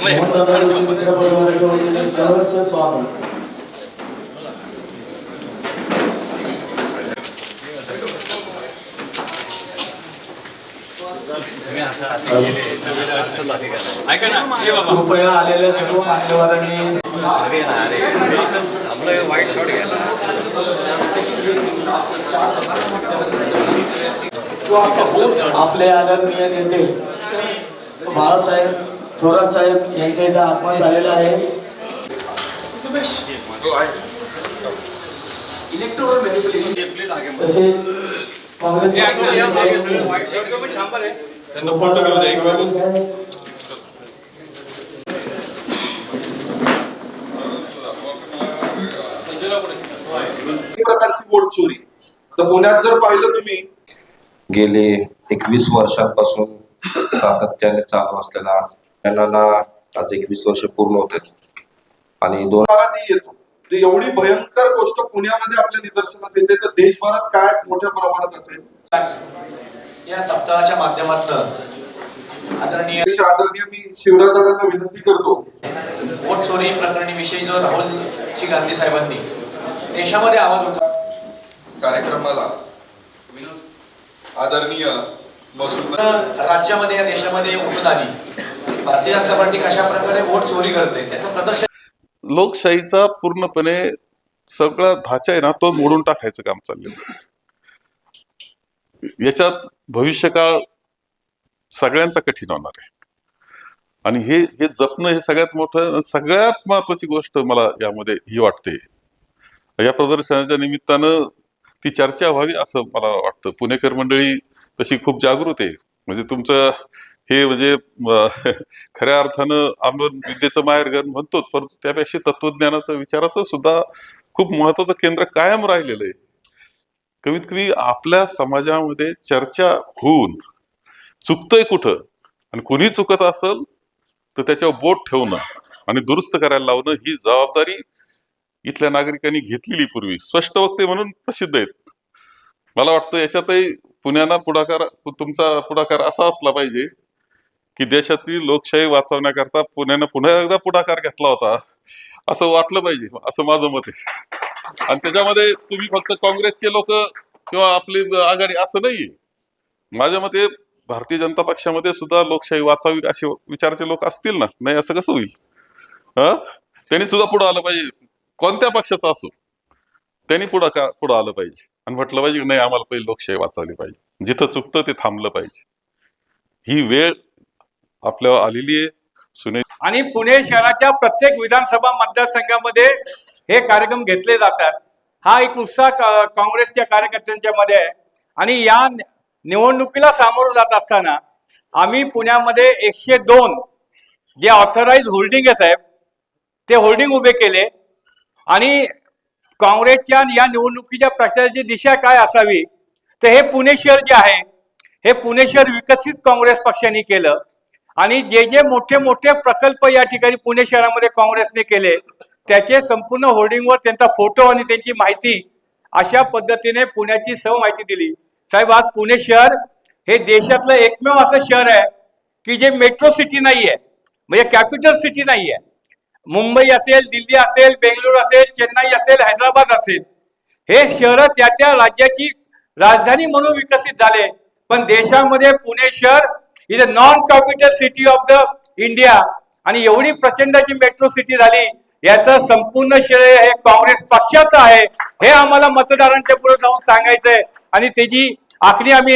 मोहनदादा मित्र परिवाराच्या वतीने सहर्ष स्वागत कृपया आलेल्या सर्व मान्यवरांनी वाईट शॉट घ्यायला आपले आदरणीय नेते बाळासाहेब थोरात साहेब यांच्या इथं आगमन झालेलं आहे. तसेच काँग्रेस प्रकारची वोट चोरी? तर पुण्यात जर पाहिलं तुम्ही गेले एकवीस वर्षांपासून सातत्याने चालू असलेला त्यांना आज एकवीस वर्ष पूर्ण होते आणि दोन भागातही येतो. तर एवढी भयंकर गोष्ट पुण्यामध्ये आपल्या निदर्शनास येते तर देशभरात काय मोठ्या प्रमाणात असेल? या सप्ताहाच्या माध्यमातून आदरणीय आदरणीय मी शिवराजदादांना विनंती करतो. वोट चोरी प्रकरणी विषयी जो राहुलजी गांधी साहेबांनी देशामध्ये आवाज होता. कार्यक्रमाला आदरणीय महसूल राज्यामध्ये या देशामध्ये उठून आली. की भारतीय जनता पार्टी कशा प्रकारे वोट चोरी करते त्याचं प्रदर्शन लोकशाहीचा पूर्णपणे सगळा ढाचा आहे ना तो मोडून टाकायचं काम चाललेलं आहे. याच्यात भविष्यकाळ सगळ्यांचा कठीण होणार आहे. आणि हे हे जपणं हे सगळ्यात मोठं सगळ्यात महत्वाची गोष्ट मला यामध्ये ही वाटते. या प्रदर्शनाच्या निमित्तानं ती चर्चा व्हावी असं मला वाटतं. पुणेकर मंडळी तशी खूप जागृत आहे. म्हणजे तुमचं हे म्हणजे खऱ्या अर्थानं आपण विद्येचं माहेरघर म्हणतोच परंतु त्यापेक्षा तत्वज्ञानाचं विचाराचं सुद्धा खूप महत्वाचं केंद्र कायम राहिलेलं आहे. कमीत कमी आपल्या समाजामध्ये चर्चा होऊन चुकतंय कुठं आणि कुणी चुकत असेल तर त्याच्यावर बोट ठेवणं आणि दुरुस्त करायला लावणं ही जबाबदारी इथल्या नागरिकांनी घेतलेली पूर्वी. स्पष्ट वक्ते म्हणून प्रसिद्ध आहेत. मला वाटतं याच्यातही पुण्याला पुढाकार तुमचा पुढाकार असा असला पाहिजे की देशातील लोकशाही वाचवण्याकरता पुण्यानं पुन्हा एकदा पुढाकार घेतला होता असं वाटलं पाहिजे असं माझं मत आहे. आणि त्याच्यामध्ये तुम्ही फक्त काँग्रेसचे लोक किंवा आपली आघाडी असं नाहीये. माझ्या मते भारतीय जनता पक्षामध्ये सुद्धा लोकशाही वाचावी असे विचाराचे लोक असतील ना? नाही असं कसं होईल? हा? त्यांनी सुद्धा पुढे आलं पाहिजे. कोणत्या पक्षाचा असो त्यांनी पुढं का पुढं आलं पाहिजे. आणि म्हटलं पाहिजे की नाही आम्हाला पहिली लोकशाही वाचवली पाहिजे. जिथं चुकतं ते थांबलं पाहिजे. ही वेळ आपल्यावर आलेली आहे. सुने आणि पुणे शहराच्या प्रत्येक विधानसभा मतदारसंघामध्ये हे कार्यक्रम घेतले जातात. हा एक उत्साह काँग्रेसच्या कार्यकर्त्यांच्या मध्ये आहे. आणि या निवडणुकीला सामोरं जात असताना आम्ही पुण्यामध्ये एकशे दोन जे ऑथराईज होल्डिंग आहे साहेब ते होल्डिंग उभे केले. आणि काँग्रेसच्या या निवडणुकीच्या प्रचाराची दिशा काय असावी? तर हे पुणे शहर जे आहे हे पुणे शहर विकसित काँग्रेस पक्षाने केलं. आणि जे जे मोठे मोठे प्रकल्प या ठिकाणी पुणे शहरामध्ये काँग्रेसने केले त्याचे संपूर्ण होर्डिंगवर त्यांचा फोटो आणि त्यांची माहिती अशा पद्धतीने पुण्याची सर्व माहिती दिली. साहेब आज पुणे शहर हे देशातलं एकमेव असं शहर आहे की जे मेट्रो सिटी नाही आहे म्हणजे कॅपिटल सिटी नाही आहे मुंबई असेल दिल्ली असेल बेंगळुरू असेल चेन्नई असेल हैदराबाद असेल. हे शहर त्या त्या राज्याची राजधानी म्हणून विकसित झाले. पण देशामध्ये पुणे शहर is a non capital city of the India आणि एवढी प्रचंडची मेट्रो सिटी झाली याचं संपूर्ण श्रेय हे काँग्रेस पक्षाचं आहे. हे आम्हाला मतदारांच्या पुढे जाऊन सांगायचंय. आणि त्याची आखणी आम्ही